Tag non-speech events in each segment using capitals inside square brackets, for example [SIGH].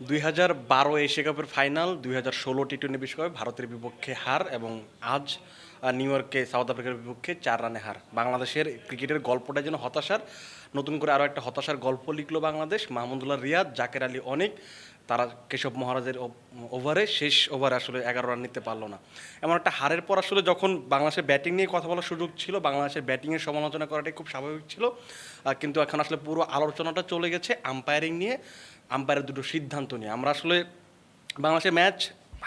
দুই হাজার বারো এশিয়া কাপের ফাইনাল, দুই হাজার ষোলো টি টোয়েন্টি বিশ্বকাপে ভারতের বিপক্ষে হার এবং আজ নিউ ইয়র্কে সাউথ আফ্রিকার বিপক্ষে চার রানে হার। বাংলাদেশের ক্রিকেটের গল্পটা যেন হতাশার, নতুন করে আরও একটা হতাশার গল্প লিখলো বাংলাদেশ। মাহমুদুল্লাহ রিয়াদ, জাকের আলী অনেক, তারা কেশব মহারাজের ওভারে শেষ ওভারে আসলে এগারো রান নিতে পারল না। এমন একটা হারের পর আসলে যখন বাংলাদেশের ব্যাটিং নিয়ে কথা বলার সুযোগ ছিল, বাংলাদেশের ব্যাটিংয়ের সমালোচনা করাটাই খুব স্বাভাবিক ছিল। কিন্তু এখন আসলে পুরো আলোচনাটা চলে গেছে আম্পায়ারিং নিয়ে। আম্পায়ারের দুটো সিদ্ধান্ত নিয়ে। আমরা আসলে বাংলাদেশের ম্যাচ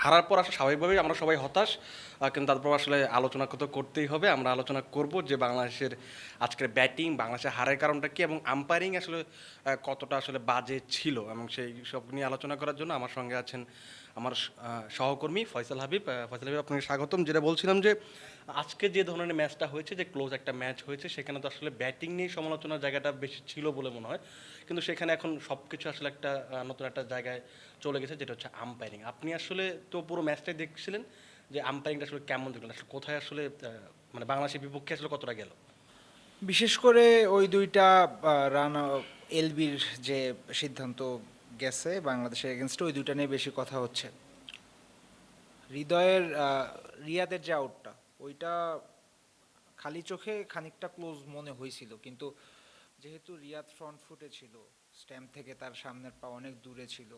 হারার পর আসলে স্বাভাবিকভাবেই আমরা সবাই হতাশ কিন্তু তারপর আসলে আলোচনা তো করতেই হবে। আমরা আলোচনা করব যে বাংলাদেশের আজকের ব্যাটিং, বাংলাদেশের হারের কারণটা কি এবং আম্পায়ারিং আসলে কতটা আসলে বাজে ছিল এবং সেই সব নিয়ে আলোচনা করার জন্য আমার সঙ্গে আছেন আমার সহকর্মী ফয়সাল হাবিব। ফয়সাল হাবিব, আপনাকে স্বাগতম। যেটা বলছিলাম যে আজকে যে ধরনের ম্যাচটা হয়েছে, যে ক্লোজ একটা ম্যাচ হয়েছে, সেখানে তো আসলে ব্যাটিং নিয়ে সমালোচনার জায়গাটা বেশি ছিল বলে মনে হয়। কিন্তু সেখানে এখন সব কিছু আসলে একটা নতুন একটা জায়গায় চলে গেছে, যেটা হচ্ছে আম্পায়ারিং আপনি আসলে তো পুরো ম্যাচটাই দেখছিলেন যে আম্পায়ারিংটা আসলে কেমন দেখলেন আসলে কোথায় আসলে মানে বাংলাদেশের বিপক্ষে আসলে কতটা গেল? বিশেষ করে ওই দুইটা রান এলবির যে সিদ্ধান্ত গেছে বাংলাদেশের এগেনস্টে ওই দুইটা নিয়ে বেশি কথা হচ্ছে। হৃদয়ের রিয়াদের যে আউটটা ওইটা খালি চোখে খানিকটা ক্লোজ মনে হয়েছিল। কিন্তু যেহেতু রিয়াদ ফ্রন্ট ফুটে ছিল স্ট্যাম্প থেকে তার সামনের পা অনেক দূরে ছিল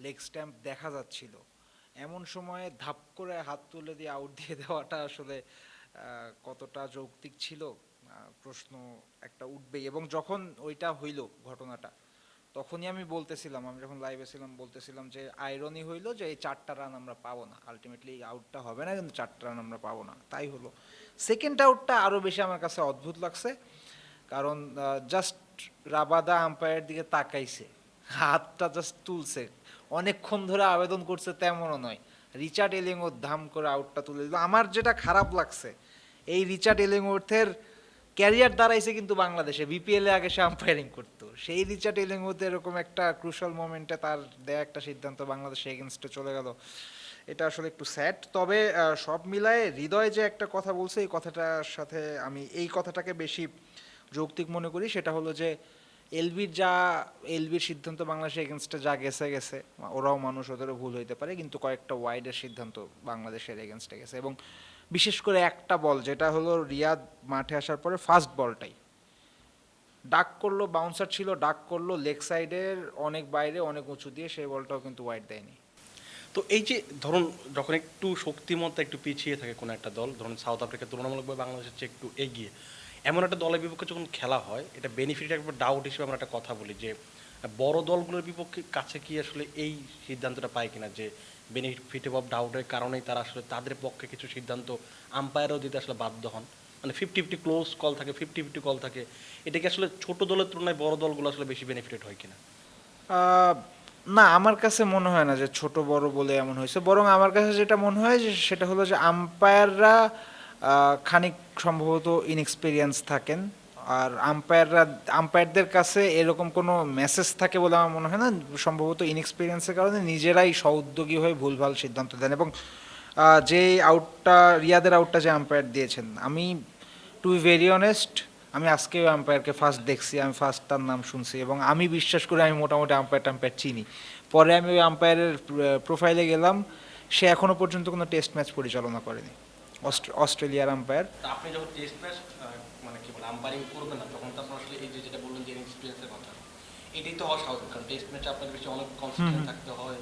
লেগ স্ট্যাম্প দেখা যাচ্ছিল। এমন সময়ে ধাপ করে হাত তুলে দিয়ে আউট দিয়ে দেওয়াটা আসলে কতটা যৌক্তিক ছিল প্রশ্ন একটা উঠবেই। এবং যখন ওইটা হইল ঘটনাটা তখনই আমি বলতেছিলাম, আমি যখন লাইভে ছিলাম বলতেছিলাম যে আইরনি হইল যে এই চারটা রান আমরা পাবো না। আলটিমেটলি আউটটা হবে না, কিন্তু চারটা রান আমরা পাবো না। তাই হলো। সেকেন্ড আউটটা আরও বেশি আমার কাছে অদ্ভুত লাগছে, কারণ জাস্ট রাবাদা আম্পায়ারের দিকে তাকাইছে। হাতটা জাস্ট তুলছে। অনেকক্ষণ ধরে আবেদন করছে তেমনও নয়। রিচার্ড এলিংওর ধাম করে আউটটা তুলে দিল। আমার যেটা খারাপ লাগছে, এই রিচার্ড এলিংওর্থের ক্যারিয়ার দাঁড়াইছে কিন্তু বাংলাদেশে। বিপিএল আগে সে আম্পায়ারিং করতো। সেই রিচার্ড এলিংওর্থ এরকম একটা ক্রুশাল মোমেন্টে তার দেয়া একটা সিদ্ধান্ত বাংলাদেশে এগেনস্টে চলে গেল। এটা আসলে একটু স্যাড তবে সব মিলায়ে হৃদয় যে একটা কথা বলছে, এই কথাটার সাথে আমি এই কথাটাকে বেশি যৌক্তিক মনে করি। সেটা হলো যে, এলবির যা, এলবির সিদ্ধান্ত বাংলাদেশের এগেনস্টে যা গেছে গেছে, ওরাও মানুষ, ওদেরও ভুল হইতে পারে, কিন্তু কয়েকটা ওয়াইডের সিদ্ধান্ত বাংলাদেশের এগেনস্টে গেছে। এবং বিশেষ করে একটা বল, যেটা হলো রিয়াদ মাঠে আসার পরে ফার্স্ট বলটাই। ডাক করল বাউন্সার ছিল, ডাক করল লেগ সাইডের অনেক বাইরে, অনেক উঁচু দিয়ে সেই বলটাও কিন্তু ওয়াইড দেয়নি। তো এই যে ধরুন, যখন একটু শক্তিমত্তা একটু পিছিয়ে থাকে কোনো একটা দল, ধরুন সাউথ আফ্রিকা তুলনামূলকভাবে বাংলাদেশের চেয়ে একটু এগিয়ে, এমন একটা দলের বিপক্ষে যখন খেলা হয়, এটা বেনিফিট একবার ডাউট হিসেবে আমরা একটা কথা বলি যে, বড় দলগুলোর বিপক্ষে কাছে কি আসলে এই সিদ্ধান্তটা পায় কিনা যে বেনিফিট অফ ডাউটের কারণেই তারা আসলে তাদের পক্ষে কিছু সিদ্ধান্ত আম্পায়ারও দিতে আসলে বাধ্য হন। মানে ফিফটি ফিফটি ক্লোজ কল থাকে ফিফটি ফিফটি কল থাকে। এটা কি আসলে ছোট দলের তুলনায় বড় দলগুলো আসলে বেশি বেনিফিটেড হয় কিনা? না, আমার কাছে মনে হয় না যে ছোট বড় বলে এমন হয়েছে। বরং আমার কাছে যেটা মনে হয় যে সেটা হলো যে আম্পায়াররা খানিক সম্ভবত ইনএক্সপিরিয়েন্স থাকেন। আর আম্পায়াররা আম্পায়ারদের কাছে এরকম কোনো মেসেজ থাকে বলে আমার মনে হয় না। সম্ভবত ইনএক্সপিরিয়েন্সের কারণে নিজেরাই সউদ্যোগী হয়ে ভুলভাল সিদ্ধান্ত দেন এবং যে আউটটা রিয়াদের আউটটা যে আম্পায়ার দিয়েছেন, আমি টু ভেরি অনেস্ট আমি আজকে ওই আম্পায়ারকে ফার্স্ট দেখছি, আমি ফার্স্ট তার নাম শুনছি এবং আমি বিশ্বাস করি আমি মোটামুটি আম্পায়ার টাম্পায়ার চিনি। পরে আমি ওই আম্পায়ারের প্রোফাইলে গেলাম, সে এখনও পর্যন্ত কোনো টেস্ট ম্যাচ পরিচালনা করেনি। অস্ট্রে- অস্ট্রেলিয়ার আম্পায়ার আপনি যখন টেস্ট ম্যাচ মানে কি বলে আম্পায়ারিং করবেন না। তখন তো আপনার আসলে এই যে যেটা বললেন যে এক্সপিরিয়েন্সের কথা এটাই তো হওয়া স্বাভাবিক কারণ টেস্ট ম্যাচে আপনাকে বেশি অনেক কনসেন্ট্রেট থাকতে হয়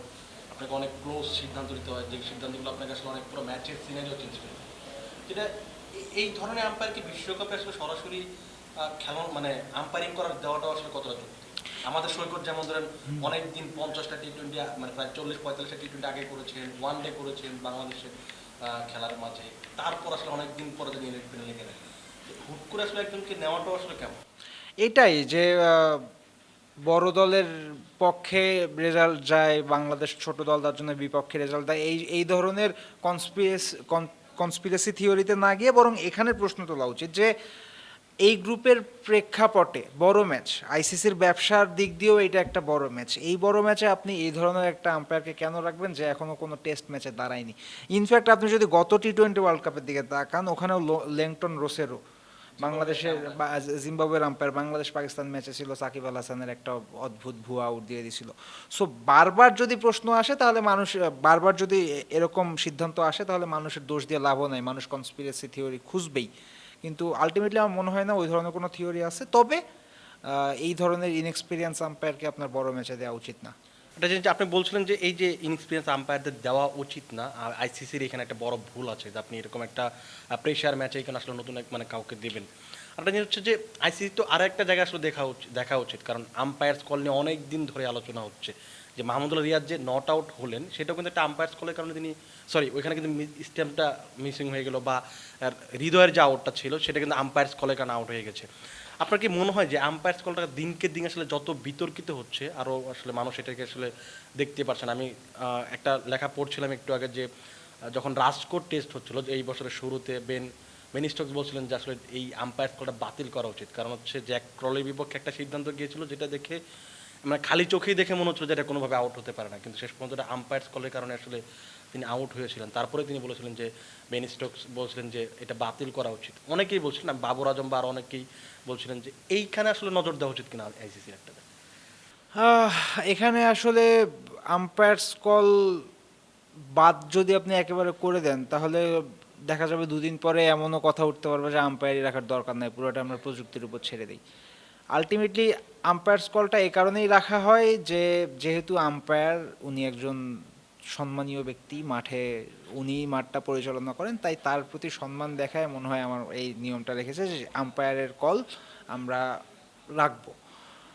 আপনাকে অনেক ক্লোজ সিদ্ধান্ত নিতে হয় যে সিদ্ধান্তগুলো আপনাকে আসলে অনেক পুরো ম্যাচের সিনারিও চেঞ্জ করে যেটা এই ধরনের আম্পায়ারকে বিশ্বকাপে আসলে সরাসরি খেলা মানে আম্পায়ারিং করার দেওয়াটাও আসলে কতটা যুক্তি আমাদের সৈকত যেমন ধরেন অনেক দিন পঞ্চাশটা টি টোয়েন্টি মানে প্রায় চল্লিশ পঁয়তাল্লিশটা টি টোয়েন্টি আগে করেছেন ওয়ান ডে করেছেন বাংলাদেশের আহ, খেলার মাঝে। তারপর আসলে অনেক দিন পরে যদি ইলেকট্রনে গেলেন হুট করে আসলে একজনকে নেওয়াটাও আসলে কেমন? এটাই যে বড় দলের পক্ষে রেজাল্ট যায়, বাংলাদেশ ছোট দল তার জন্য বিপক্ষে রেজাল্ট দেয়, এই এই ধরনের কনস্পিরেস কনস্পিরেসি থিওরিতে না গিয়ে বরং এখানে প্রশ্ন তোলা উচিত যে, এই গ্রুপের প্রেক্ষাপটে বড় ম্যাচ আইসিসির ব্যবসার দিক দিয়েও এটা একটা বড় ম্যাচ এই বড় ম্যাচে আপনি এই ধরনের একটা আম্পায়ারকে কেন রাখবেন যে এখনও কোনো টেস্ট ম্যাচে দাঁড়ায়নি? ইনফ্যাক্ট আপনি যদি গত টি টোয়েন্টি ওয়ার্ল্ড কাপের দিকে তাকান, ওখানেও লেংটন রোসেরো বাংলাদেশের জিম্বাবুয়ের আম্পায়ার বাংলাদেশ পাকিস্তান ম্যাচে ছিল সাকিব আল হাসানের একটা অদ্ভুত ভুয়া আউট দিয়ে দিছিল। সো বারবার যদি প্রশ্ন আসে তাহলে মানুষ বারবার যদি এরকম সিদ্ধান্ত আসে তাহলে মানুষের দোষ দিয়ে লাভও নাই। মানুষ কনস্পিরেসি থিওরি খুঁজবেই। কিন্তু আলটিমেটলি আমার মনে হয় না ওই ধরনের কোনো থিওরি আছে। তবে এই ধরনের ইনএক্সপিরিয়েন্স আম্পায়ারকে আপনার বড় ম্যাচে দেওয়া উচিত না। এটা যে আপনি বলছিলেন যে এই যে ইনএক্সপিরিয়েন্স আম্পায়ারদের দেওয়া উচিত না আইসিসির এখানে একটা বড় ভুল আছে যে আপনি এরকম একটা প্রেশার ম্যাচে এখানে আসলে নতুন এক মানে কাউকে দেবেন। একটা জিনিস হচ্ছে যে আইসিসি তো আর একটা জায়গায় আসলে দেখা উচিত দেখা উচিত, কারণ আম্পায়ার্স কল নিয়ে অনেক দিন ধরে আলোচনা হচ্ছে। যে মাহমুদুল্লাহ রিয়াদ যে নট আউট হলেন, সেটাও কিন্তু একটা আম্পায়ার্স কলের কারণে তিনি সরি ওইখানে কিন্তু স্ট্যাম্পটা মিসিং হয়ে গেল বা হৃদয়ের যে আউটটা ছিল, সেটা কিন্তু আম্পায়ার্স কলের কারণে আউট হয়ে গেছে। আপনার কি মনে হয় যে আম্পায়ার্স কলটা দিনকে দিন আসলে যত বিতর্কিত হচ্ছে আরও আসলে মানুষ এটাকে আসলে দেখতে পারছেন আমি একটা লেখা পড়ছিলাম একটু আগে যে যখন রাজকোট টেস্ট হচ্ছিল, যে এই বছরের শুরুতে বেন বেন স্টোকস বলছিলেন যে আসলে এই আম্পায়ার্স কলটা বাতিল করা উচিত। কারণ হচ্ছে জ্যাক ক্রলের বিপক্ষে একটা সিদ্ধান্ত গিয়েছিল যেটা দেখে মানে খালি চোখেই দেখে মনে হচ্ছিল যে এটা কোনোভাবে আউট হতে পারে না। কিন্তু শেষ পর্যন্ত এটা আম্পায়ার্স কলের কারণে আসলে তিনি আউট হয়েছিলেন। তারপরে তিনি বলেছিলেন যে বেন স্টোকস বলছিলেন যে, এটা বাতিল করা উচিত। অনেকেই বলছিলেন, বাবর আজম বা আর অনেকেই বলছিলেন যে, এইখানে আসলে নজর দেওয়া উচিত কিনা আইসিসির একটা এখানে আসলে আম্পায়ার্স কল বাদ যদি আপনি একেবারে করে দেন, তাহলে দেখা যাবে দুদিন পরে এমনও কথা উঠতে পারবে যে আম্পায়ারই রাখার দরকার নাই। পুরোটা আমরা প্রযুক্তির উপর ছেড়ে দিই। আলটিমেটলি আম্পায়ার্স কলটা এই কারণেই রাখা হয় যে, যেহেতু আম্পায়ার উনি একজন সম্মানীয় ব্যক্তি, মাঠে উনি মাঠটা পরিচালনা করেন, তাই তার প্রতি সম্মান দেখায় মনে হয় আমার এই নিয়মটা রেখেছে যে আম্পায়ারের কল আমরা রাখব।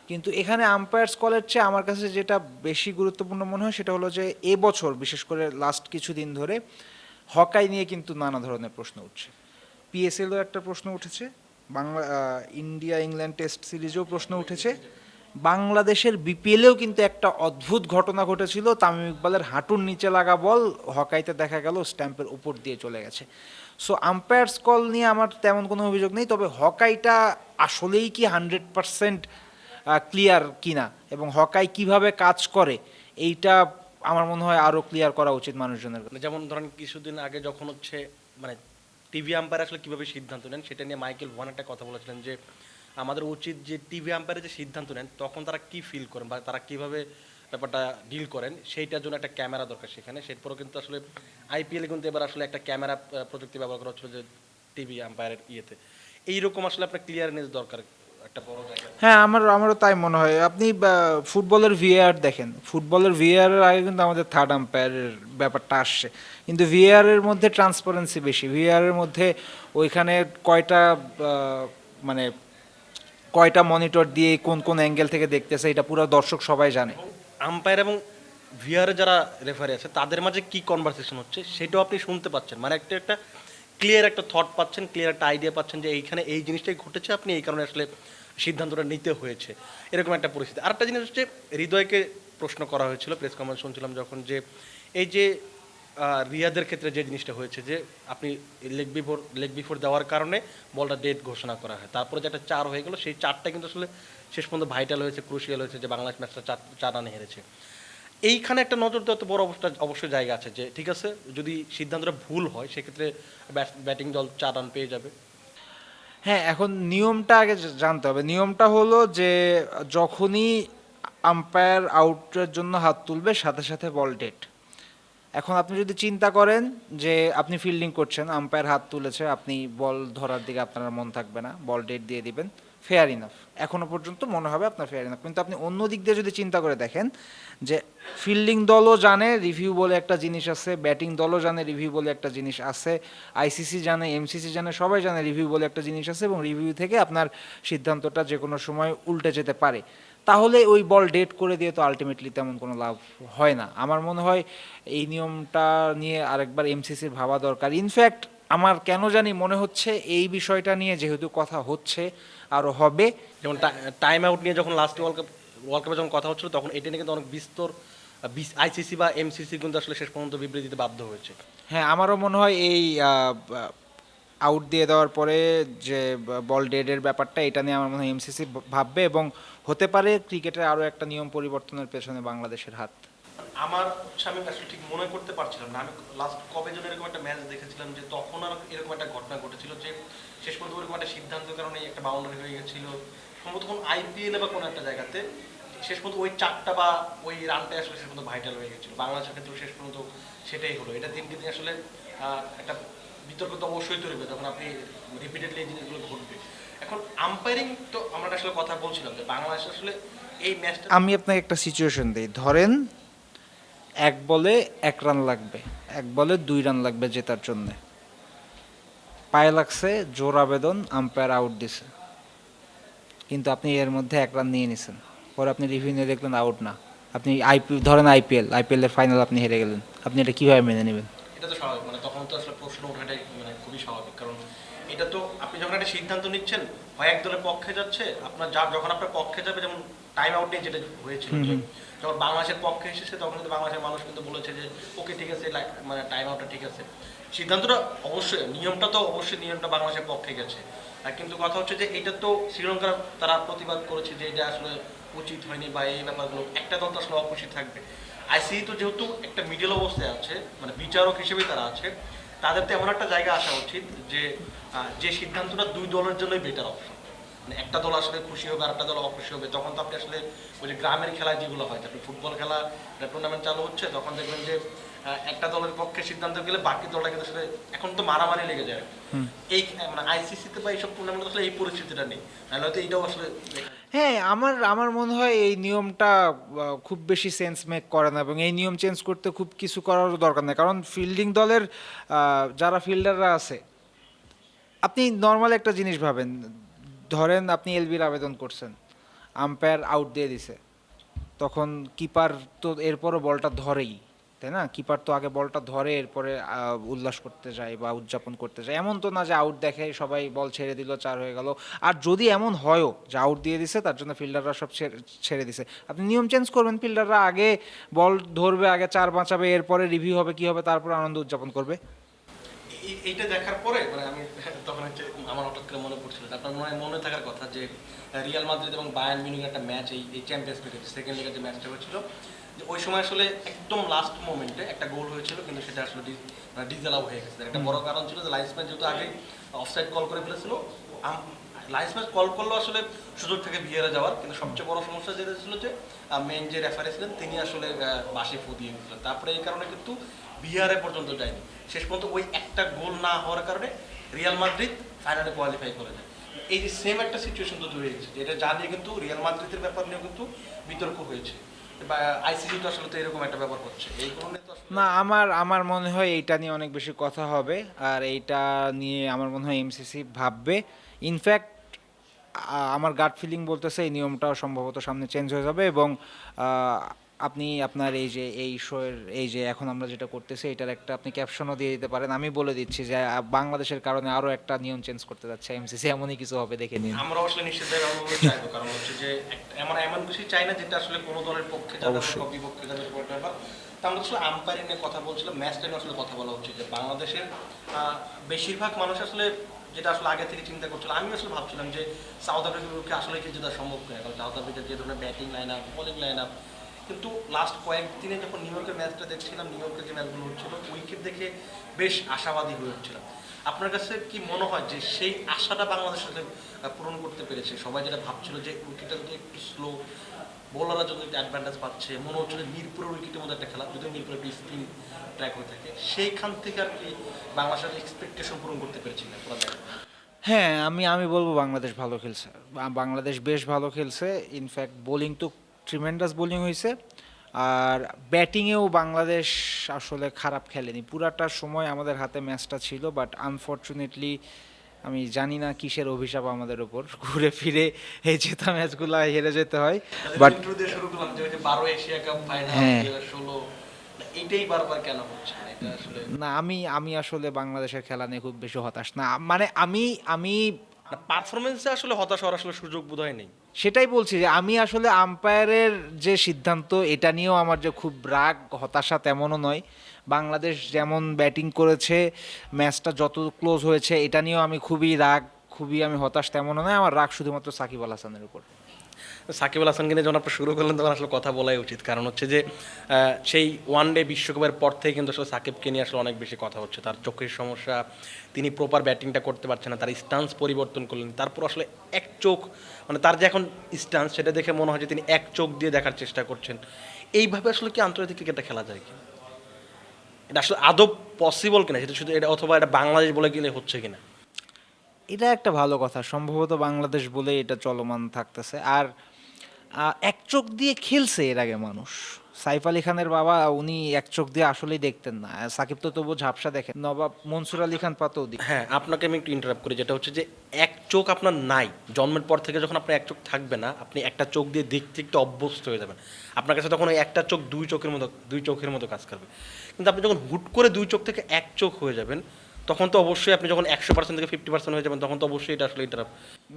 কিন্তু এখানে আম্পায়ার্স কলের চেয়ে আমার কাছে যেটা বেশি গুরুত্বপূর্ণ মনে হয় সেটা হলো যে এবছর বিশেষ করে লাস্ট কিছুদিন ধরে, হকাই নিয়ে কিন্তু নানা ধরনের প্রশ্ন উঠছে। পিএসএলও একটা প্রশ্ন উঠেছে, বাংলা ইন্ডিয়া ইংল্যান্ড টেস্ট সিরিজেও প্রশ্ন উঠেছে। বাংলাদেশের বিপিএলেও কিন্তু একটা অদ্ভুত ঘটনা ঘটেছিল। তামিম ইকবালের হাঁটুর নিচে লাগা বল হকাইতে দেখা গেল, স্ট্যাম্পের উপর দিয়ে চলে গেছে। সো আম্পায়ার্স কল নিয়ে আমার তেমন কোনো অভিযোগ নেই, তবে হকাইটা আসলেই কি হান্ড্রেড পারসেন্ট ক্লিয়ার কিনা এবং হকাই কীভাবে কাজ করে, এইটা আমার মনে হয় আরও ক্লিয়ার করা উচিত মানুষজনের মানে যেমন ধরেন কিছুদিন আগে যখন হচ্ছে মানে টিভি আম্পায়ার আসলে কীভাবে সিদ্ধান্ত নেন, সেটা নিয়ে মাইকেল ভন একটা কথা বলেছিলেন যে আমাদের উচিত যে টিভি আম্পায়ারে যে সিদ্ধান্ত নেন, তখন তারা কি ফিল করেন বা তারা কীভাবে ব্যাপারটা ডিল করেন, সেইটার জন্য একটা ক্যামেরা দরকার সেখানে। সেরপরও কিন্তু আসলে আইপিএলে কিন্তু এবার আসলে একটা ক্যামেরা প্রযুক্তি ব্যবহার করা হচ্ছিল যে টিভি আম্পায়ারের ইয়েতে। এইরকম আসলে আপনার ক্লিয়ারনেস দরকার হ্যাঁ আমার আমারও তাই মনে হয়। আপনি ফুটবলের ভিএআর দেখেন। ফুটবলের ভিএআর এর আগে কিন্তু আমাদের থার্ড আম্পায়ারের ব্যাপারটা আসছে। কিন্তু ভিএআর এর মধ্যে ট্রান্সপারেন্সি বেশি। ভিএআর এর মধ্যে ওইখানে কয়টা মানে কয়টা মনিটর দিয়ে কোন কোন অ্যাঙ্গেল থেকে দেখতেছে, এটা পুরো দর্শক সবাই জানে। আম্পায়ার এবং ভিআর যারা রেফারি আছে, তাদের মাঝে কি কনভারসেশন হচ্ছে, সেটাও আপনি শুনতে পাচ্ছেন। মানে একটা একটা ক্লিয়ার একটা থট পাচ্ছেন ক্লিয়ার একটা আইডিয়া পাচ্ছেন যে এইখানে এই জিনিসটাই ঘটেছে, আপনি এই কারণে আসলে সিদ্ধান্তটা নিতে হয়েছে। এরকম একটা পরিস্থিতি। আরেকটা জিনিস হচ্ছে, হৃদয়কে প্রশ্ন করা হয়েছিল প্রেস কনফারেন্স শুনছিলাম যখন যে, এই যে রিয়াদের ক্ষেত্রে যে জিনিসটা হয়েছে যে আপনি লেগ বিফোর লেগ বিফোর দেওয়ার কারণে বলটা ডেট ঘোষণা করা হয়। তারপরে যে একটা চার হয়ে গেল, সেই চারটা কিন্তু আসলে শেষ পর্যন্ত ভাইটাল হয়েছে ক্রুশিয়াল হয়েছে যে বাংলাদেশ ম্যাচটা চার চার রানে হেরেছে। এইখানে একটা নজর দেওয়া তো বড় অবস্থা, অবশ্যই জায়গা আছে যে, ঠিক আছে, যদি সিদ্ধান্তটা ভুল হয়, সেক্ষেত্রে ব্যাটিং দল চার রান পেয়ে যাবে। হ্যাঁ এখন নিয়মটা আগে জানতে হবে। নিয়মটা হলো যে, যখনই আম্পায়ার আউটের জন্য হাত তুলবে, সাথে সাথে বল ডেট এখন আপনি যদি চিন্তা করেন যে আপনি ফিল্ডিং করছেন আম্পায়ার হাত তুলেছে, আপনি বল ধরার দিকে আপনার মন থাকবে না বল ডেট দিয়ে দিবেন ফেয়ার ইনাফ এখনও পর্যন্ত মনে হবে আপনার ফেয়ার ইনাফ কিন্তু আপনি অন্য দিক দিয়ে যদি চিন্তা করে দেখেন যে ফিল্ডিং দলও জানে রিভিউ বলে একটা জিনিস আছে ব্যাটিং দলও জানে রিভিউ বলে একটা জিনিস আছে আইসিসি জানে এমসিসি জানে, সবাই জানে রিভিউ বলে একটা জিনিস আছে এবং রিভিউ থেকে আপনার সিদ্ধান্তটা যে কোনো সময় উল্টে যেতে পারে। তাহলে ওই বল ডেট করে দিয়ে তো আলটিমেটলি তেমন কোনো লাভ হয় না। আমার মনে হয় এই নিয়মটা নিয়ে আরেকবার এমসিসির ভাবা দরকার। ইনফ্যাক্ট আমার কেন জানি মনে হচ্ছে এই বিষয়টা নিয়ে যেহেতু কথা হচ্ছে আরও হবে। যেমন টাইম আউট নিয়ে যখন লাস্ট ওয়ার্ল্ড কাপ ওয়ার্ল্ড কাপে যখন কথা হচ্ছিল তখন এটা নিয়ে কিন্তু অনেক বিস্তর আইসিসি বা এমসিসি কিন্তু আসলে শেষ পর্যন্ত বিবৃতি দিতে বাধ্য হয়েছে। হ্যাঁ আমারও মনে হয় এই আউট দিয়ে দেওয়ার পরে যে বল ডেডের ব্যাপারটা এটা নিয়ে আমার মনে হয় এমসিসি ভাববে এবং হতে পারে ক্রিকেটের আরও একটা নিয়ম পরিবর্তনের পেছনে বাংলাদেশের হাত। আমার হচ্ছে আমি আসলে ঠিক মনে করতে পারছিলাম না। আমি লাস্ট কবে যেন এরকম একটা ম্যাচ দেখেছিলাম যে তখন আর এরকম একটা ঘটনা ঘটেছিল যে শেষ পর্যন্ত ওরকম একটা সিদ্ধান্তের কারণে একটা বাউন্ডারি হয়ে গেছিল। সম্ভবত তখন আইপিএল বা কোনো একটা জায়গাতে শেষ পর্যন্ত ওই চারটা বা ওই রানটাই আসলে শেষ পর্যন্ত ভাইটাল হয়ে গেছিল। বাংলাদেশের ক্ষেত্রে শেষ পর্যন্ত সেটাই হলো। এটা দিনকে দিন আসলে একটা বিতর্ক তো অবশ্যই তৈরি হবে যখন আপনি রিপিটেডলি এই জিনিসগুলো ঘটবে। এখন আম্পায়ারিং তো আমরা আসলে কথা বলছিলাম যে বাংলাদেশ আসলে এই ম্যাচটা আমি আপনাকে একটা সিচুয়েশন দিই। ধরেন এক বলে এক রান লাগবে। এক বলে দুই রান লাগবে জেতার জন্য। পায়ে লাগছে জোর আবেদন আম্পায়ার আউট দিছে। কিন্তু আপনি এর মধ্যে এক রান নিয়ে নিছেন। পরে আপনি রিভিউ নিয়ে দেখলেন আউট না। আপনি আইপি ধরেন আইপিএল আইপিএল এর ফাইনাল আপনি হেরে গেলেন। আপনি এটা কীভাবে মেনে নেবেন? এটা তো স্বাভাবিক। মানে তখন তো আসলে প্রশ্ন ওঠাটাই মানে খুবই স্বাভাবিক। এটা তো আপনি যখন একটা সিদ্ধান্ত নিচ্ছেন হয় এক দলের পক্ষে যাচ্ছে আপনার যা যখন আপনার পক্ষে যাবে যেমন টাইম আউট নিয়ে যেটা হয়েছিল। যখন বাংলাদেশের পক্ষে এসেছে তখন কিন্তু বাংলাদেশের মানুষ কিন্তু বলেছে যে ওকে ঠিক আছে মানে টাইম আউটটা ঠিক আছে। সিদ্ধান্তটা অবশ্যই নিয়মটা তো অবশ্যই নিয়মটা বাংলাদেশের পক্ষে গেছে। আর কিন্তু কথা হচ্ছে যে এটা তো শ্রীলঙ্কার তারা প্রতিবাদ করেছে যে এটা আসলে উচিত হয়নি বা এই ব্যাপারগুলো একটা দল তো আসলে অখুশি থাকবে। আইসিসি তো যেহেতু একটা মিডল অবস্থায় আছে মানে বিচারক হিসেবেই তারা আছে তাদের তো এমন একটা জায়গা আসা উচিত যে যে সিদ্ধান্তটা দুই দলের জন্যই বেটার অপশন মানে একটা দল আসলে খুশি হবে আর একটা দল অখুশি হবে। তখন তো আপনি আসলে ওই যে গ্রামের খেলায় যেগুলো হয় আপনি ফুটবল খেলা একটা টুর্নামেন্ট চালু হচ্ছে তখন দেখবেন যে একটা দলের পক্ষে সিদ্ধান্ত গেলে বাকি দলটা কিন্তু আসলে এখন তো মারামারি লেগে যায়। এই মানে আইসিসিতে বা এইসব টুর্নামেন্টে আসলে এই পরিস্থিতিটা নেই। নাহলে হয়তো এইটাও আসলে হ্যাঁ আমার আমার মনে হয় এই নিয়মটা খুব বেশি সেন্স মেক করে না এবং এই নিয়ম চেঞ্জ করতে খুব কিছু করারও দরকার নেই। কারণ ফিল্ডিং দলের যারা ফিল্ডাররা আছে, আপনি নর্মাল একটা জিনিস ভাবেন, ধরেন আপনি এলবির আবেদন করছেন আম্পায়ার আউট দিয়ে দিছে, তখন কিপার তো এরপরও বলটা ধরেই। তাই না? কিপার তো আগে বলটা ধরে, এরপরে উল্লাস করতে যায় বা উদযাপন করতে যায়। এমন তো না যে আউট দেখে সবাই বল ছেড়ে দিল, চার হয়ে গেল। আর যদি এমন হয়ও যে আউট দিয়ে দিছে, তার জন্য ফিল্ডাররা সব ছেড়ে- দিছে। আপনি নিয়ম চেঞ্জ করবেন ফিল্ডাররা আগে বল ধরবে, আগে চার বাঁচাবে, এরপরে রিভিউ হবে, কি হবে, তারপর আনন্দ উদযাপন করবে? এই- এইটা দেখার পরে মানে আমি [LAUGHS] তখন হচ্ছে আমার হঠাৎ করে মনে পড়ছিল আপনার মনে মনে থাকার কথা যে রিয়াল মাদ্রিদ এবং বায়ার্ন মিউনিখের একটা ম্যাচ এই চ্যাম্পিয়ন্স লিগের সেকেন্ড লিগের যে ম্যাচটা হয়েছিল যে ওই সময় আসলে একদম লাস্ট মোমেন্টে একটা গোল হয়েছিল কিন্তু সেটা আসলে ডিজেলাও হয়ে গেছে। একটা বড় কারণ ছিল যে লাইসম্যান যেহেতু আগে অফসাইড কল করে ফেলেছিল লাইসম্যান কল করল আসলে সুযোগ থেকে বিয়ারে যাওয়ার কিন্তু সবচেয়ে বড় সমস্যা যেটা ছিল যে মেন যে রেফারি ছিলেন তিনি আসলে বাসে ফু দিয়ে দিয়েছিলেন তারপরে এই কারণে কিন্তু বিহারে পর্যন্ত যায়নি। শেষ পর্যন্ত ওই একটা গোল না হওয়ার কারণে রিয়াল মাদ্রিদ ফাইনালে কোয়ালিফাই করে যায় এই যে সেম একটা সিচুয়েশন তো তৈরি হয়েছে এটা যা নিয়ে কিন্তু রিয়াল মাদ্রিদের ব্যাপার নিয়েও কিন্তু বিতর্ক হয়েছে। না, আমার আমার মনে হয় এইটা নিয়ে অনেক বেশি কথা হবে, আর এইটা নিয়ে আমার মনে হয় এমসিসি ভাববে। ইনফ্যাক্ট আমার গাট ফিলিং বলতেছে এই নিয়মটাও সম্ভবত সামনে চেঞ্জ হয়ে যাবে এবং আপনি আপনার এই যে এই শোয়ের এই যে এখন আমরা যেটা করতেছি এটার একটা আপনি ক্যাপশনও দিয়ে দিতে পারেন। আমি বলে দিচ্ছি যে বাংলাদেশের কারণে আরও একটা নিয়ম চেঞ্জ করতে যাচ্ছে এমসিসি এমনই কিছু হবে দেখে নিন। আমরা আসলে নিশ্চিতভাবে এমনভাবে চাইব কারণ হচ্ছে যে একটা- এমন এমন কিছু চাই না যেটা আসলে কোনো দলের পক্ষে যাবে। বা বিপক্ষে যাবে তা আমরা আসলে আম্পায়ারিং নিয়ে কথা বলছিলাম ম্যাচটা নিয়ে আসলে কথা বলা হচ্ছে যে বাংলাদেশের আহ, বেশিরভাগ মানুষ আসলে যেটা আসলে আগে থেকে চিন্তা করছিল আমি আসলে ভাবছিলাম যে সাউথ আফ্রিকার পক্ষে আসলে কি জেতা সম্ভব কিনা কারণ সাউথ আফ্রিকার যে ধরনের batting line up bowling line up কিন্তু লাস্ট কয়েকদিনে যখন নিউ ইয়র্কের ম্যাচটা দেখছিলাম নিউ ইয়র্কের যে ম্যাচগুলো হচ্ছিল উইকেট দেখে বেশ আশাবাদী হয়ে উঠছিলাম। আপনার কাছে কি মনে হয় যে সেই আশাটা বাংলাদেশ সাথে পূরণ করতে পেরেছে? সবাই যেটা ভাবছিল যে উইকেটটা যদি একটু স্লো বোলাররা যদি একটু অ্যাডভান্টেজ পাচ্ছে, মনে হচ্ছিল মিরপুরের উইকেটের মধ্যে একটা খেলা যদি মিরপুরের একটু স্পিন ট্র্যাক হয়ে থাকে। সেইখান থেকে আর কি বাংলাদেশের এক্সপেকটেশন পূরণ করতে পেরেছি না পুরো হ্যাঁ আমি আমি বলব বাংলাদেশ ভালো খেলছে। বাংলাদেশ বেশ ভালো খেলছে। ইনফ্যাক্ট বোলিং তো ট্রিমেন্ডাস বোলিং হয়েছে। আর ব্যাটিংয়েও বাংলাদেশ আসলে খারাপ খেলেনি। পুরাটা সময় আমাদের হাতে ম্যাচটা ছিল বাট আনফর্চুনেটলি আমি জানি না কিসের অভিশাপ আমাদের ওপর ঘুরে ফিরে এই জেতা ম্যাচগুলো হেরে যেতে হয়। বাট বাট হ্যাঁ। দুই হাজার ষোলো এইটাই বারবার কেন হচ্ছে না? এটা আসলে না আমি আমি আসলে বাংলাদেশের খেলা নিয়ে খুব বেশি হতাশ না। মানে আমি আমি পারফরমেন্সে আসলে হতাশ হওয়ার আসলে সুযোগ বোধহয় নেই। সেটাই বলছি যে আমি আসলে আম্পায়ারের যে সিদ্ধান্ত, এটা নিয়েও আমার যে খুব রাগ, হতাশা তেমনও নয়। বাংলাদেশ যেমন ব্যাটিং করেছে ম্যাচটা যত ক্লোজ হয়েছে, এটা নিয়েও আমি খুবই রাগ, খুবই আমি হতাশ তেমনও নয়। আমার রাগ শুধুমাত্র সাকিব আল হাসানের উপর। সাকিব আল হাসানকে নিয়ে যখন আপনি শুরু করলেন, তখন আসলে কথা বলাই উচিত। কারণ হচ্ছে যে সেই ওয়ান ডে বিশ্বকাপের পর থেকে কিন্তু আসলে সাকিবকে নিয়ে আসলে অনেক বেশি কথা হচ্ছে। তার চোখের সমস্যা, তিনি প্রপার ব্যাটিংটা করতে পারছেন না, তার স্টান্স পরিবর্তন করলেন। তারপর আসলে এক চোখ মানে তার যে এখন স্টান্স সেটা দেখে মনে হয় যে তিনি এক চোখ দিয়ে দেখার চেষ্টা করছেন। এইভাবে আসলে কি আন্তর্জাতিক ক্রিকেটটা খেলা যায় কি? এটা আসলে আদৌ পসিবল কিনা? সেটা শুধু এটা অথবা এটা বাংলাদেশ বলে গেলে হচ্ছে কিনা? এটা একটা ভালো কথা। সম্ভবত বাংলাদেশ বলে এটা চলমান থাকতেছে। আর এক চোখ দিয়ে খেলছে এর আগে মানুষ। সাইফ আলী খানের বাবা, উনি এক চোখ দিয়ে আসলেই দেখতেন না। সাকিব তো তবু ঝাপসা দেখেন নবাব মনসুর আলী খান পাতৌদি হ্যাঁ আপনাকে আমি একটু ইন্টারাপ্ট করি। যেটা হচ্ছে যে, এক চোখ আপনার নাই। জন্মের পর থেকে যখন আপনার এক চোখ থাকবে না, আপনি একটা চোখ দিয়ে দেখতে একটু অভ্যস্ত হয়ে যাবেন। আপনার কাছে তখন ওই একটা চোখ দুই চোখের মতো, দুই চোখের মতো কাজ করবে। কিন্তু আপনি যখন হুট করে দুই চোখ থেকে এক চোখ হয়ে যাবেন তখন তো অবশ্যই আপনি যখন একশো পার্সেন্ট থেকে ফিফটি পার্সেন্ট হয়ে যাবেন তখন তো অবশ্যই এটা আসলে ইন্টারাপ্ট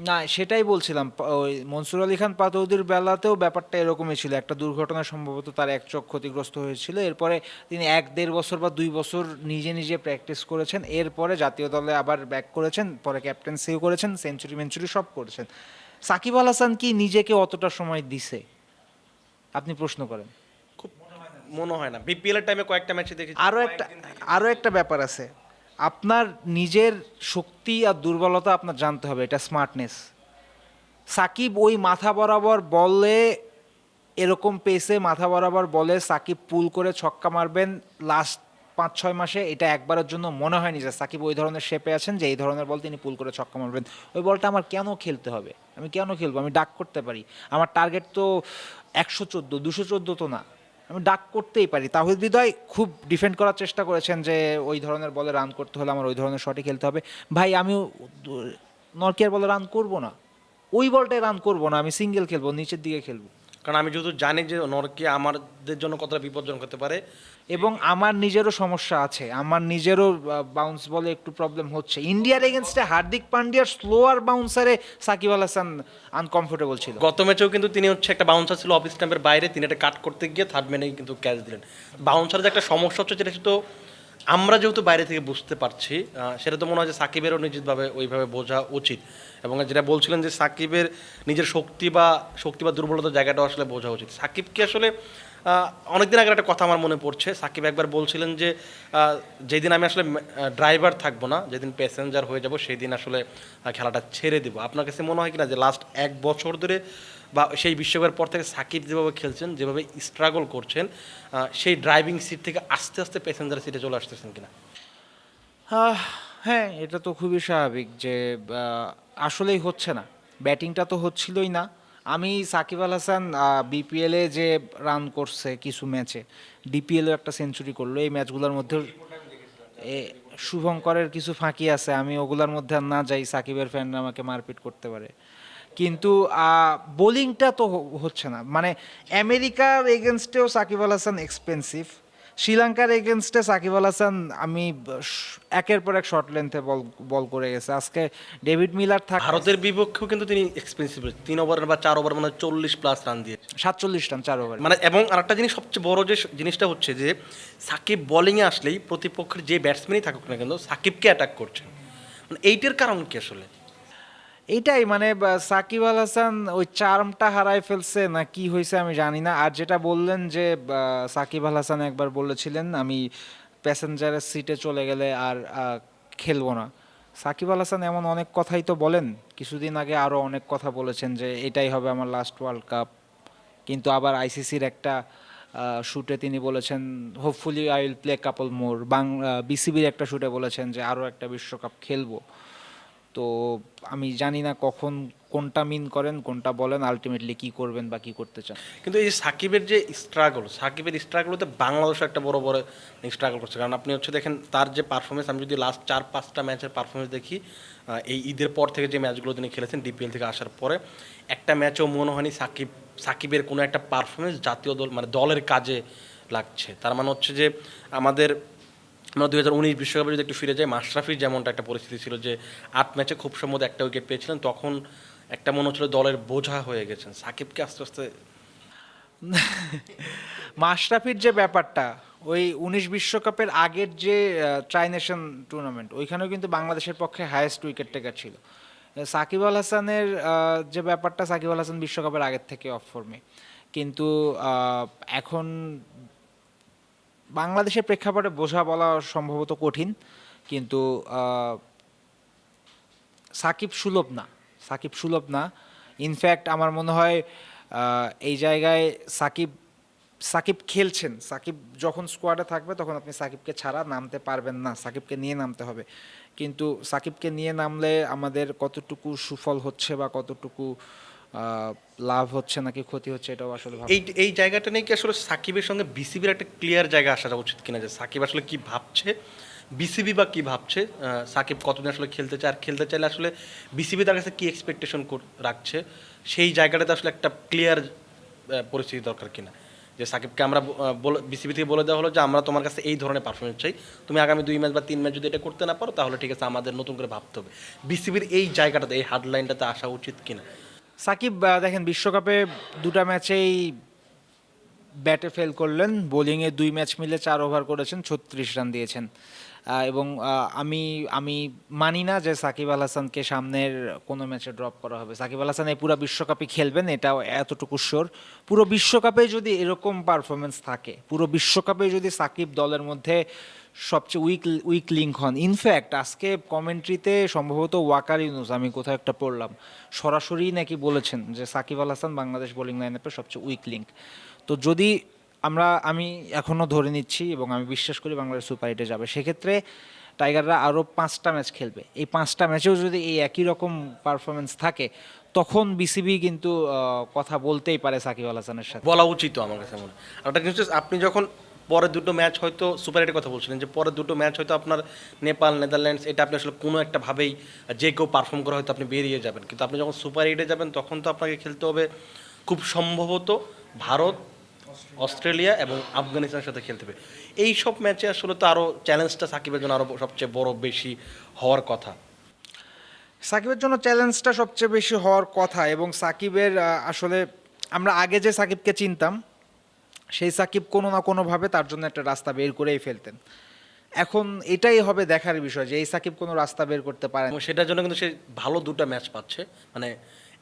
না সেটাই বলছিলাম ওই মনসুর আলী খান পাতৌদির বেলাতেও ব্যাপারটা এরকমই ছিল। একটা দুর্ঘটনা সম্ভবত তার এক চোখ ক্ষতিগ্রস্ত হয়েছিল। এরপরে তিনি এক দেড় বছর বা দুই বছর নিজে নিজে প্র্যাকটিস করেছেন। এরপরে জাতীয় দলে আবার ব্যাক করেছেন পরে ক্যাপ্টেন্সিও করেছেন সেঞ্চুরি মেঞ্চুরি সব করেছেন। সাকিব আল হাসান কি নিজেকে অতটা সময় দিছে? আপনি প্রশ্ন করেন। খুব মনে হয় না। বিপিএল এর টাইমে কয়েকটা ম্যাচে দেখেছি। আরও একটা আরও একটা ব্যাপার আছে। আপনার নিজের শক্তি আর দুর্বলতা আপনার জানতে হবে, এটা স্মার্টনেস সাকিব ওই মাথা বরাবর বলে এরকম পেসে মাথা বরাবর বলে সাকিব পুল করে ছক্কা মারবেন লাস্ট পাঁচ, ছয় মাসে, এটা একবারের জন্য মনে হয়নি যে সাকিব ওই ধরনের শেপে আছেন যে এই ধরনের বল তিনি পুল করে ছক্কা মারবেন। ওই বলটা আমার কেন খেলতে হবে? আমি কেন খেলব? আমি ডাক করতে পারি। আমার টার্গেট তো একশো চোদ্দ, দুশো চোদ্দ তো না। আমি ডাক করতেই পারি। তাহিদ হৃদয় খুব ডিফেন্ড করার চেষ্টা করেছেন যে, ওই ধরনের বলে রান করতে হলে আমার ওই ধরনের শটে খেলতে হবে। ভাই, আমি নরকিয়ার বলে রান করব না। ওই বলটাই রান করব না, আমি সিঙ্গেল খেলব, নিচের দিকে খেলব। কারণ আমি যেহেতু জানি যে নরকে আমাদের জন্য কতটা বিপজ্জনক হতে পারে। এবং আমার নিজেরও সমস্যা আছে। আমার নিজেরও বাউন্স বলে একটু প্রবলেম হচ্ছে। ইন্ডিয়ার এগেনস্টে হার্দিক পান্ডিয়ার স্লোয়ার বাউন্সারে সাকিব আল হাসান আনকমফোর্টেবল ছিল। গত ম্যাচেও কিন্তু তিনি হচ্ছে একটা বাউন্সার ছিল অফ স্ট্যাম্পের বাইরে। তিনি এটা কাট করতে গিয়ে থার্ড ম্যানে কিন্তু ক্যাচ দিলেন। বাউন্সার যে একটা সমস্যা হচ্ছে যেটা তো আমরা যেহেতু বাইরে থেকে বুঝতে পারছি সেটা তো মনে হয় যে সাকিবেরও নিশ্চিতভাবে ওইভাবে বোঝা উচিত। এবং যেটা বলছিলেন যে সাকিবের নিজের শক্তি বা শক্তি বা দুর্বলতার জায়গাটাও আসলে বোঝা উচিত। সাকিবকে আসলে অনেকদিন আগে একটা কথা আমার মনে পড়ছে। সাকিব একবার বলছিলেন যে যেদিন আমি আসলে ড্রাইভার থাকব না, যেদিন প্যাসেঞ্জার হয়ে যাব সেই দিন আসলে খেলাটা ছেড়ে দেবো। আপনার কাছে মনে হয় কিনা যে লাস্ট এক বছর ধরে বা সেই বিশ্বকাপের পর থেকে সাকিব যেভাবে খেলছেন, যেভাবে স্ট্রাগল করছেন সেই ড্রাইভিং সিট থেকে আস্তে আস্তে প্যাসেঞ্জার সিটে চলে আসতেছেন কিনা? হ্যাঁ এটা তো খুবই স্বাভাবিক যে আসলেই হচ্ছে না। ব্যাটিংটা তো হচ্ছিলই না। আমি সাকিব আল হাসান বিপিএলে যে রান করছে কিছু ম্যাচে ডিপিএলও একটা সেঞ্চুরি করল। এই ম্যাচগুলোর মধ্যে শুভঙ্করের কিছু ফাঁকি আছে। আমি ওগুলোর মধ্যে না যাই, সাকিবের ফ্যানরা আমাকে মারপিট করতে পারে। কিন্তু বোলিংটা তো হচ্ছে না। মানে আমেরিকার এগেনস্টেও সাকিব আল হাসান এক্সপেন্সিভ শ্রীলঙ্কার এগেনস্টে সাকিব আল হাসান আমি একের পর এক শর্ট লেন্থে বল বল করে গেছে। আজকে ডেভিড মিলার থাক ভারতের বিপক্ষেও কিন্তু তিনি এক্সপেন্সিভ তিন ওভার বা চার ওভার মানে চল্লিশ প্লাস রান দিয়ে সাতচল্লিশ রান চার ওভার মানে এবং আরেকটা জিনিস সবচেয়ে বড় যে জিনিসটা হচ্ছে যে সাকিব বোলিংয়ে আসলেই প্রতিপক্ষের যে ব্যাটসম্যানই থাকুক না কিন্তু সাকিবকে অ্যাটাক করছে। মানে এইটার কারণ কি আসলে? এইটাই মানে সাকিব আল হাসান ওই চার্মটা হারাই ফেলছে না কি হয়েছে আমি জানি না। আর যেটা বললেন যে সাকিব আল হাসান একবার বলেছিলেন, আমি প্যাসেঞ্জারের সিটে চলে গেলে আর খেলব না। সাকিব আল হাসান এমন অনেক কথাই তো বলেন। কিছুদিন আগে আরও অনেক কথা বলেছেন যে, এটাই হবে আমার লাস্ট ওয়ার্ল্ড কাপ কিন্তু আবার আইসিসির একটা শুটে তিনি বলেছেন hopefully I will play couple more বাং বিসিবির একটা শুটে বলেছেন যে আরও একটা বিশ্বকাপ খেলব। তো আমি জানি না কখন কোনটা মিন করেন, কোনটা বলেন আলটিমেটলি কি করবেন বা কি করতে চান। কিন্তু এই সাকিবের যে স্ট্রাগল সাকিবের স্ট্রাগলতে বাংলাদেশও একটা বড় বড় স্ট্রাগল করছে। কারণ আপনি হচ্ছে দেখেন, তার যে পারফরমেন্স আমি যদি লাস্ট চার, পাঁচটা ম্যাচের পারফরমেন্স দেখি এই ঈদের পর থেকে যে ম্যাচগুলো তিনি খেলেছেন ডিপিএল থেকে আসার পরে, একটা ম্যাচও মনে হয়নি সাকিব, সাকিবের কোনো একটা পারফরমেন্স জাতীয় দল মানে দলের কাজে লাগছে। তার মানে হচ্ছে যে আমাদের আমরা দুই হাজার উনিশ বিশ্বকাপে যদি একটু ফিরে যাই, মাশরাফির যেমনটা একটা পরিস্থিতি ছিল যে আট ম্যাচে খুব সম্ভবত একটা উইকেট পেয়েছিলেন, তখন একটা মনে হচ্ছিল দলের বোঝা হয়ে গেছেন। সাকিবকে আস্তে আস্তে [LAUGHS] মাশরাফির যে ব্যাপারটা, ওই উনিশ বিশ্বকাপের আগের যে ট্রাইনেশন টুর্নামেন্ট ওইখানেও কিন্তু বাংলাদেশের পক্ষে হায়েস্ট উইকেট টেকার ছিল। সাকিব আল হাসানের যে ব্যাপারটা, সাকিব আল হাসান বিশ্বকাপের আগের থেকে অফ ফর্মে কিন্তু এখন বাংলাদেশের প্রেক্ষাপটে বোঝা বলা সম্ভবত কঠিন, কিন্তু সাকিব সুলভ না। সাকিব সুলভ না। ইনফ্যাক্ট আমার মনে হয় এই জায়গায় সাকিব সাকিব খেলছেন। সাকিব যখন স্কোয়াডে থাকবে, তখন আপনি সাকিবকে ছাড়া নামতে পারবেন না। সাকিবকে নিয়ে নামতে হবে। কিন্তু সাকিবকে নিয়ে নামলে আমাদের কতটুকু সুফল হচ্ছে বা কতটুকু লাভ হচ্ছে নাকি ক্ষতি হচ্ছে এটাও আসলে এই এই জায়গাটা নিয়ে কি আসলে সাকিবের সঙ্গে বিসিবির একটা ক্লিয়ার জায়গা আসা উচিত কিনা? যে সাকিব আসলে কি ভাবছে? বিসিবি বা কি ভাবছে? সাকিব কতদিন আসলে খেলতে চায়? আর খেলতে চাইলে আসলে বিসিবি তার কাছে কি এক্সপেকটেশন রাখছে? সেই জায়গাটাতে আসলে একটা ক্লিয়ার পরিস্থিতি দরকার কিনা? যে সাকিবকে আমরা বিসিবি থেকে বলে দেওয়া হলো যে, আমরা তোমার কাছে এই ধরনের পারফরমেন্স চাই। তুমি আগামী দুই ম্যাচ বা তিন ম্যাচ যদি এটা করতে না পারো, তাহলে ঠিক আছে, আমাদের নতুন করে ভাবতে হবে। বিসিবির এই জায়গাটাতে, এই হার্ডলাইনটাতে আসা উচিত কিনা? সাকিব দেখেন, বিশ্বকাপে দুটা ম্যাচেই ব্যাটে ফেল করলেন। বোলিংয়ে দুই ম্যাচ মিলে চার ওভার করেছেন, ছত্রিশ রান দিয়েছেন। এবং আমি আমি মানি না যে সাকিব আল হাসানকে সামনের কোনো ম্যাচে ড্রপ করা হবে। সাকিব আল হাসান এই পুরো বিশ্বকাপে খেলবেন, এটাও এতটুকু শিওর পুরো বিশ্বকাপে যদি এরকম পারফরমেন্স থাকে, পুরো বিশ্বকাপে যদি সাকিব দলের মধ্যে সবচেয়ে উইক উইক লিঙ্ক হন। ইনফ্যাক্ট আজকে কমেন্ট্রিতে সম্ভবত ওয়াকার ইউনুস, আমি কোথাও একটা পড়লাম, সরাসরি নাকি বলেছেন যে সাকিব আল হাসান বাংলাদেশ বোলিং লাইনআপের সবচেয়ে উইক লিঙ্ক তো যদি আমরা আমি এখনও ধরে নিচ্ছি এবং আমি বিশ্বাস করি বাংলাদেশ সুপার এইটে যাবে। সেক্ষেত্রে টাইগাররা আরও পাঁচটা ম্যাচ খেলবে। এই পাঁচটা ম্যাচেও যদি এই একই রকম পারফরমেন্স থাকে তখন বিসিবি কিন্তু কথা বলতেই পারে সাকিব আল হাসানের সাথে। বলা উচিত আমার কাছে মনে একটা হচ্ছে, আপনি যখন পরের দুটো ম্যাচ হয়তো সুপার এইটের কথা বলছিলেন যে পরের দুটো ম্যাচ হয়তো আপনার নেপাল নেদারল্যান্ডস এটা আপনি আসলে কোনো একটা ভাবেই যে কেউ পারফর্ম করে হয়তো আপনি বেরিয়ে যাবেন। কিন্তু আপনি যখন সুপার এইটে যাবেন তখন তো আপনাকে খেলতে হবে খুব সম্ভবত ভারত অস্ট্রেলিয়া। এবং আফগানিস্তানের সাথে খেলতে হবে এই সব ম্যাচে আসলে তো আরও চ্যালেঞ্জটা সাকিবের জন্য আরও সবচেয়ে বড় বেশি হওয়ার কথা। সাকিবের জন্য চ্যালেঞ্জটা সবচেয়ে বেশি হওয়ার কথা এবং সাকিবের আসলে আমরা আগে যে সাকিবকে চিনতাম সেই সাকিব কোনো না কোনোভাবে তার জন্য একটা রাস্তা বের করেই ফেলতেন। এখন এটাই হবে দেখার বিষয় যে এই সাকিব কোনো রাস্তা বের করতে পারে সেটার জন্য কিন্তু সে ভালো দুটো ম্যাচ পাচ্ছে। মানে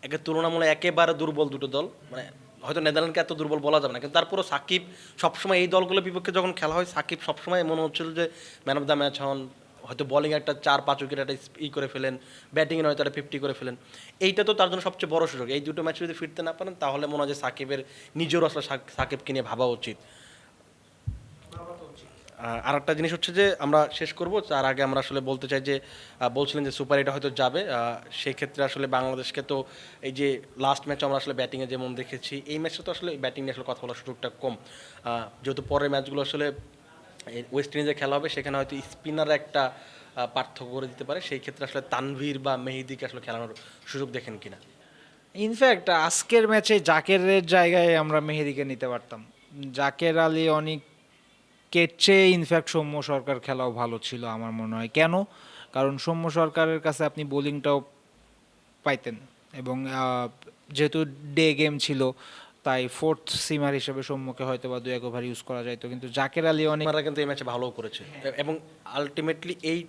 একে তুলনামূলক একেবারে দুর্বল দুটো দল। মানে হয়তো নেদারল্যান্ডকে এত দুর্বল বলা যাবে না। কিন্তু তারপরও সাকিব সবসময় এই দলগুলোর বিপক্ষে যখন খেলা হয়, সাকিব সবসময় মনে হচ্ছিল যে ম্যান অফ দ্য ম্যাচ হন। হয়তো বলিং একটা চার, পাঁচ উইকেট একটা ই করে ফেলেন ব্যাটিংয়ে হয়তো একটা ফিফটি করে ফেলেন। এইটা তো তার জন্য সবচেয়ে বড় সুযোগ। এই দুটো ম্যাচ যদি ফিরতে না পারেন, তাহলে মনে হয় যে সাকিবের নিজেরও আসলে সাক- সাকিবকে নিয়ে ভাবা উচিত। আর একটা জিনিস হচ্ছে যে আমরা শেষ করব তার আগে আমরা আসলে বলতে চাই যে বলছিলেন যে সুপার এটা হয়তো যাবে আহ, সেই ক্ষেত্রে আসলে বাংলাদেশকে তো এই যে লাস্ট ম্যাচ আমরা আসলে ব্যাটিংয়ে যেমন দেখেছি এই ম্যাচটা তো আসলে ব্যাটিং নিয়ে আসলে কথা বলার সুযোগটা কম। যেহেতু পরের ম্যাচগুলো আসলে ওয়েস্ট ইন্ডিজে খেলা হবে সেখানে হয়তো স্পিনার একটা পার্থক্য করে দিতে পারে সেই ক্ষেত্রে আসলে তানভীর বা মেহেদিকে আসলে খেলানোর সুযোগ দেখেন কিনা। ইনফ্যাক্ট আজকের ম্যাচে জাকেরের জায়গায় আমরা মেহেদিকে নিতে পারতাম। জাকের আলী অনেকের চেয়ে ইনফ্যাক্ট সৌম্য সরকার খেলাও ভালো ছিল আমার মনে হয়। কেন? কারণ সৌম্য সরকারের কাছে আপনি বোলিংটাও পাইতেন এবং যেহেতু ডে গেম ছিল তাই ফোর্থ সিমার হিসেবে সৌম্যকে হয়তো বা দু এক ওভার ইউজ করা যাইতো। কিন্তু জাকের আলী অনেক কিন্তু এই ম্যাচে ভালো করেছে। এবং আলটিমেটলি এই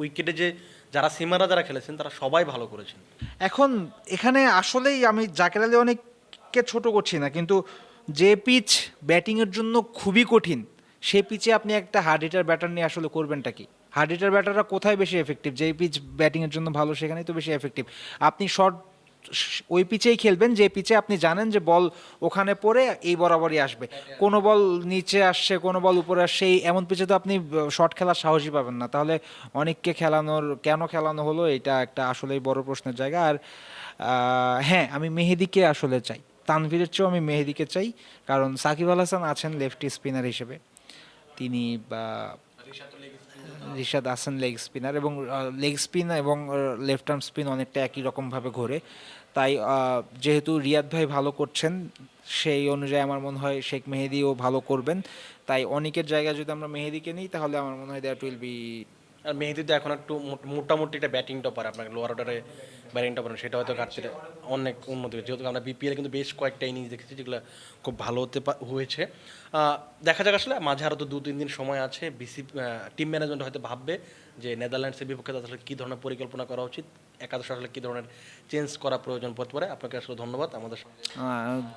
উইকেটে যে যারা সিমাররা যারা খেলেছেন তারা সবাই ভালো করেছেন। এখন এখানে আসলেই আমি জাকের আলী অনেককে ছোট করছি না কিন্তু যে পিচ ব্যাটিংয়ের জন্য খুবই কঠিন। সেই পিচে আপনি একটা হার্ড হিটার ব্যাটার নিয়ে আসলে করবেনটা কি? হার্ড হিটার ব্যাটাররা কোথায় বেশি এফেক্টিভ যেই পিচ ব্যাটিংয়ের জন্য ভালো, সেখানেই তো বেশি এফেক্টিভ আপনি শর্ট ওই পিচেই খেলবেন, যে পিচে আপনি জানেন যে বল ওখানে পড়ে এই বরাবরই আসবে। কোনো বল নিচে আসছে, কোনো বল উপরে আসছে এমন পিচে তো আপনি শর্ট খেলার সাহসই পাবেন না। তাহলে অনেককে খেলানোর, কেন খেলানো হলো? এটা একটা আসলেই বড় প্রশ্নের জায়গা। আর হ্যাঁ আমি মেহেদিকে আসলে চাই। তানভীরের চেয়েও আমি মেহেদিকে চাই। কারণ সাকিব আল হাসান আছেন লেফটি স্পিনার হিসেবে। তিনি বা রিশাদ হাসান লেগ স্পিনার এবং লেগ স্পিন এবং লেফট আর্ম স্পিন অনেকটা একই রকমভাবে ঘোরে। তাই যেহেতু রিয়াদ ভাই ভালো করছেন, সেই অনুযায়ী আমার মনে হয় শেখ মেহেদিও ভালো করবেন। তাই অনেকের জায়গায় যদি আমরা মেহেদিকে নিই, তাহলে আমার মনে হয় দ্যাট উইল বি আর মেহেদি তো এখন একটু মোট- মোটামুটি একটা ব্যাটিং টপার আপনাকে লোয়ার অর্ডারে ব্যাটিং টপার সেটা হয়তো ঘাটতিটা অনেক উন্নতি হয়েছে। যেহেতু আমরা বিপিএল কিন্তু বেশ কয়েকটা ইনিংস দেখেছি, যেগুলো খুব ভালো হতে হয়েছে। দেখা যাক আসলে। মাঝে আরও তো দু তিন দিন সময় আছে। বিসি টিম ম্যানেজমেন্ট হয়তো ভাববে যে নেদারল্যান্ডসের বিপক্ষে আসলে কী ধরনের পরিকল্পনা করা উচিত একাদশ আসলে কী ধরনের চেঞ্জ করা প্রয়োজন পড়তে পারে আপনাকে আসলে ধন্যবাদ। আমাদের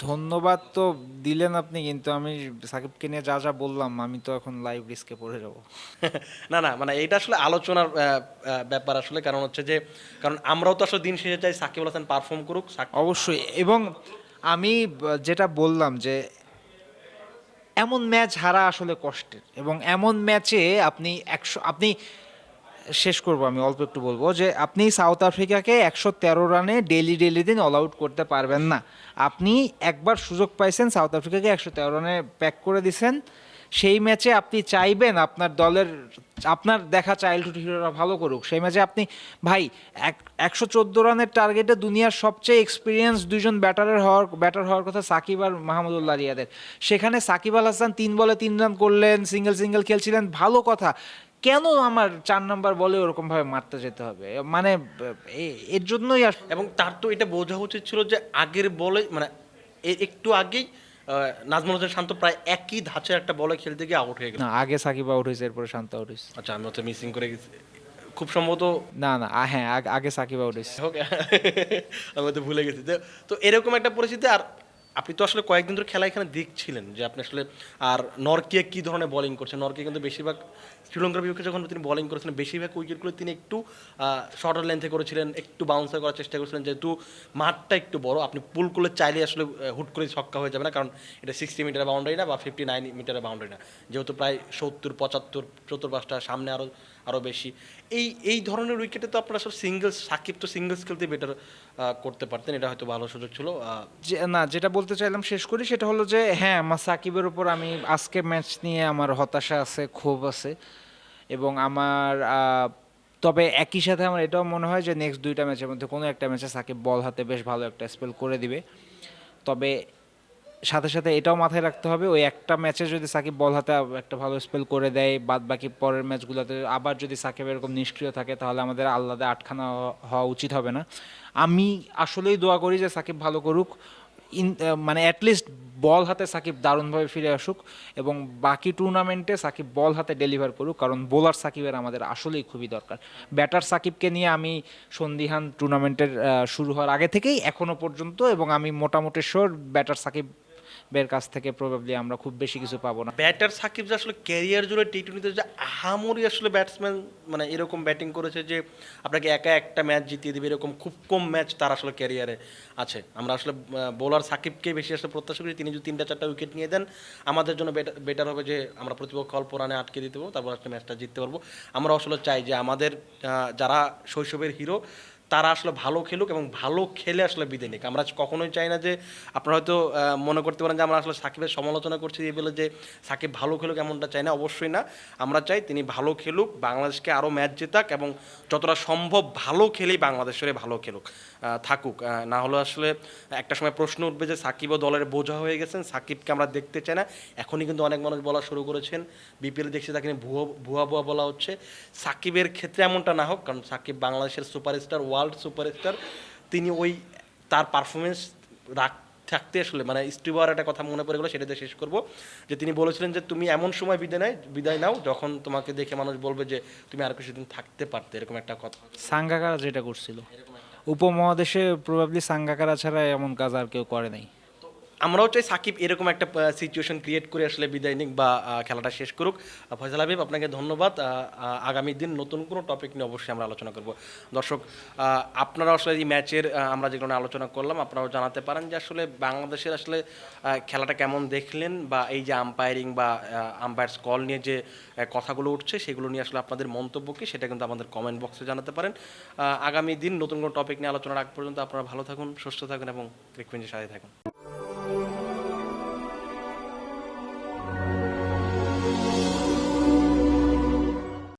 ধন্যবাদ তো দিলেন আপনি কিন্তু আমি সাকিবকে নিয়ে যা যা বললাম আমি তো এখন লাইভ রিস্কে পড়ে যাব। [LAUGHS] না না মানে এইটা আসলে আলোচনার ব্যাপার আসলে। কারণ হচ্ছে যে কারণ আমরাও তো আসলে দিন শেষে চাই সাকিব হাসান পারফর্ম করুক। অবশ্যই। এবং আমি যেটা বললাম যে এমন ম্যাচ হারা আসলে কষ্টের। এবং এমন ম্যাচে আপনি একশো, আপনি, শেষ করব আমি, অল্প একটু বলব, যে আপনি সাউথ আফ্রিকাকে একশো তেরো রানে ডেলি ডেলি দিন অল আউট করতে পারবেন না। আপনি একবার সুযোগ পাইছেন, সাউথ আফ্রিকাকে একশো তেরো রানে প্যাক করে দিছেন। সেই ম্যাচে আপনি চাইবেন আপনার দলের, আপনার দেখা চাইল্ডহুড হিরোরা ভালো করুক। সেই ম্যাচে আপনি, ভাই, এক, একশো চোদ্দ রানের টার্গেটে দুনিয়ার সবচেয়ে এক্সপিরিয়েন্স দুজন ব্যাটারের হওয়ার ব্যাটার হওয়ার কথা সাকিব আর মাহমুদুল্লাহ রিয়াদের। সেখানে সাকিব আল হাসান তিন বলে তিন রান করলেন সিঙ্গেল সিঙ্গেল খেলছিলেন, ভালো কথা। কেন আমার চার নাম্বার বলে ওরকম ভাবে মারতে যেতে হবে? মানে এর জন্যই এবং তার তো এটা বোঝা উচিত ছিল যে আগের বলে মানে একটু আগেই নাজমুল হোসেন শান্ত প্রায় একই ধাঁচের একটা বলে খেলতে গিয়ে আউট হয়ে গেল। না আগে সাকিব আউট হয়েছে এরপরে শান্ত আউট হয়েছে। আচ্ছা আমি তো মিসিং করে গেছি। খুব সম্ভবত না না হ্যাঁ আগে সাকিব আউট হয়েছে। [LAUGHS] আমি তো ভুলে গেছি। তো- তো এরকম একটা পরিস্থিতি আর আপনি তো আসলে কয়েকদিন ধরে খেলা এখানে দেখছিলেন যে আপনি আসলে আর নরকিয়া কী ধরনের বোলিং করছে নরকিয়া কিন্তু বেশিরভাগ শ্রীলঙ্কার বিপক্ষে যখন তিনি বলিং করেছিলেন, বেশিরভাগ উইকেটগুলো তিনি একটু শর্টার লেন্থে করেছিলেন, একটু বাউন্সার করার চেষ্টা করেছিলেন। যেহেতু মাঠটা একটু বড়, আপনি পুল করলে চাইলে আসলে হুট করে ছক্কা হয়ে যাবে না, কারণ এটা সিক্সটি মিটারের বাউন্ডারি না বা ফিফটি নাইন মিটারের বাউন্ডারি না। যেহেতু প্রায় সত্তর, পঁচাত্তর চতুর পাঁচটা, সামনে আরও আরও বেশি। এই এই ধরনের উইকেটে তো আপনারা আসলে সিঙ্গেলস সাকিব তো সিঙ্গেলস খেলতে বেটার করতে পারতেন। এটা হয়তো ভালো সুযোগ ছিল না, যেটা বলতে চাইলাম শেষ করি সেটা হলো যে হ্যাঁ আমার সাকিবের উপর আমি আজকে ম্যাচ নিয়ে আমার হতাশা আছে, ক্ষোভ আছে এবং আমার তবে একই সাথে আমার এটাও মনে হয় যে নেক্সট দুইটা ম্যাচের মধ্যে কোনো একটা ম্যাচে সাকিব বল হাতে বেশ ভালো একটা স্পেল করে দিবে। তবে সাথে সাথে এটাও মাথায় রাখতে হবে, ওই একটা ম্যাচে যদি সাকিব বল হাতে একটা ভালো স্পেল করে দেয় বাদ বাকি পরের ম্যাচগুলোতে আবার যদি সাকিব এরকম নিষ্ক্রিয় থাকে, তাহলে আমাদের আল্লাদে আটখানা হওয়া- উচিত হবে না। আমি আসলেই দোয়া করি যে সাকিব ভালো করুক, ইন মানে অ্যাটলিস্ট বল হাতে সাকিব দারুণভাবে ফিরে আসুক এবং বাকি টুর্নামেন্টে সাকিব বল হাতে ডেলিভার করুক, কারণ বোলার সাকিবের আমাদের আসলেই খুবই দরকার। ব্যাটার সাকিবকে নিয়ে আমি সন্দিহান টুর্নামেন্টের শুরু হওয়ার আগে থেকেই এখনও পর্যন্ত এবং আমি মোটামুটি শোর ব্যাটার সাকিবের কাছ থেকে প্রবাবলি আমরা খুব বেশি কিছু পাবো না। ব্যাটার সাকিব যে আসলে ক্যারিয়ার জুড়ে টি টোয়েন্টিতে যে আহামরি আসলে ব্যাটসম্যান মানে এরকম ব্যাটিং করেছে যে আপনাকে একা একটা ম্যাচ জিতিয়ে দেবে, এরকম খুব কম ম্যাচ তার আসলে ক্যারিয়ারে আছে। আমরা আসলে বোলার সাকিবকে বেশি আসলে প্রত্যাশা করি, তিনি যদি তিনটা চারটা উইকেট নিয়ে দেন, আমাদের জন্য বেটার হবে যে আমরা প্রতিপক্ষ অল্প রানে আটকে দিতে পারব, তারপর একটা ম্যাচটা জিততে পারব। আমরা আসলে চাই যে আমাদের যারা শৈশবের হিরো তারা আসলে ভালো খেলুক এবং ভালো খেলে আসলে বিদায় নিক। আমরা কখনোই চাই না যে আপনারা হয়তো মনে করতে পারেন যে আমরা আসলে সাকিবের সমালোচনা করছি এই বলে যে সাকিব ভালো খেলুক এমনটা চাই না, অবশ্যই না। আমরা চাই তিনি ভালো খেলুক, বাংলাদেশকে আরও ম্যাচ জেতাক এবং যতটা সম্ভব ভালো খেলেই বাংলাদেশের ভালো খেলুক থাকুক। না হলে আসলে একটা সময় প্রশ্ন উঠবে যে সাকিবও দলের বোঝা হয়ে গেছেন, সাকিবকে আমরা দেখতে চাই না। এখনই কিন্তু অনেক মানুষ বলা শুরু করেছেন, বিপিএল দেখছি তাকে ভুয়া ভুয়া ভুয়া বলা হচ্ছে। সাকিবের ক্ষেত্রে এমনটা না হোক, কারণ সাকিব বাংলাদেশের সুপারস্টার ওয়ার্ল্ড সুপারস্টার, তিনি ওই তার পারফরমেন্স রাখ থাকতে আসলে মানে স্টিবার একটা কথা মনে পড়ে গেলো সেটাতে শেষ করব, যে তিনি বলেছিলেন যে তুমি এমন সময় বিদায় নেয়, বিদায় নাও যখন তোমাকে দেখে মানুষ বলবে যে তুমি আর কিছুদিন থাকতে পারতে, এরকম একটা কথা। সাঙ্গাকারা যেটা করছিল। উপমহাদেশে প্রবাবলি সাঙ্গাকারা ছাড়া এমন কাজ আর কেউ করে নাই। আমরাও চাই সাকিব এরকম একটা সিচুয়েশন ক্রিয়েট করে আসলে বিদায় নিক বা খেলাটা শেষ করুক। ফয়সাল হাবিব, আপনাকে ধন্যবাদ। আগামী দিন নতুন কোনো টপিক নিয়ে অবশ্যই আমরা আলোচনা করব। দর্শক আপনারা আসলে এই ম্যাচের আমরা যেগুলো আলোচনা করলাম, আপনারাও জানাতে পারেন যে আসলে বাংলাদেশের আসলে খেলাটা কেমন দেখলেন বা এই যে আম্পায়ারিং বা আম্পায়ার্স কল নিয়ে যে কথাগুলো উঠছে, সেগুলো নিয়ে আসলে আপনাদের মন্তব্য কি, সেটা কিন্তু আমাদের কমেন্ট বক্সে জানাতে পারেন। আগামী দিন নতুন কোনো টপিক নিয়ে আলোচনা রাখ পর্যন্ত আপনারা ভালো থাকুন, সুস্থ থাকুন এবং ফ্রিকুয়েন্সির সাথে থাকুন।